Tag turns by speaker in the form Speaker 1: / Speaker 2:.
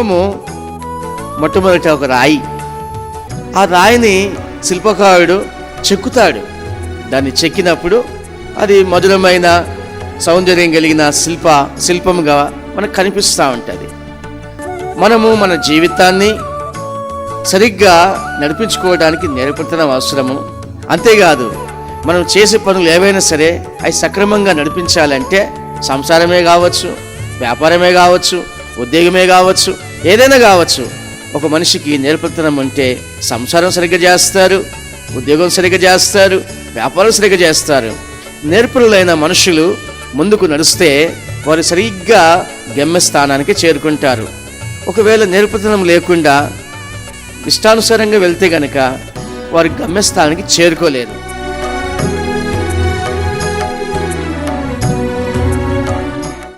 Speaker 1: శిల్పము మొట్టమొదట ఒక రాయి. ఆ రాయిని శిల్పకారుడు చెక్కుతాడు. దాన్ని చెక్కినప్పుడు అది మధురమైన సౌందర్యం కలిగిన శిల్ప శిల్పముగా మనకు కనిపిస్తూ ఉంటుంది. మనము మన జీవితాన్ని సరిగ్గా నడిపించుకోవడానికి నేర్పడతనం అవసరము. అంతేకాదు మనం చేసే పనులు ఏవైనా సరే అవి సక్రమంగా నడిపించాలంటే సంసారమే కావచ్చు వ్యాపారమే కావచ్చు ఉద్యోగమే కావచ్చు ఏదైనా కావచ్చు. ఒక మనిషికి నేర్పతనం ఉంటే సంసారం సరిగ్గా చేస్తారు ఉద్యోగం సరిగ్గా చేస్తారు వ్యాపారం సరిగ్గా చేస్తారు. నేర్పులైన మనుషులు ముందుకు నడిస్తే వారు సరిగ్గా గమ్యస్థానానికి చేరుకుంటారు. ఒకవేళ నేర్పతనం లేకుండా ఇష్టానుసారంగా వెళ్తే గనక వారు గమ్యస్థానానికి చేరుకోలేరు.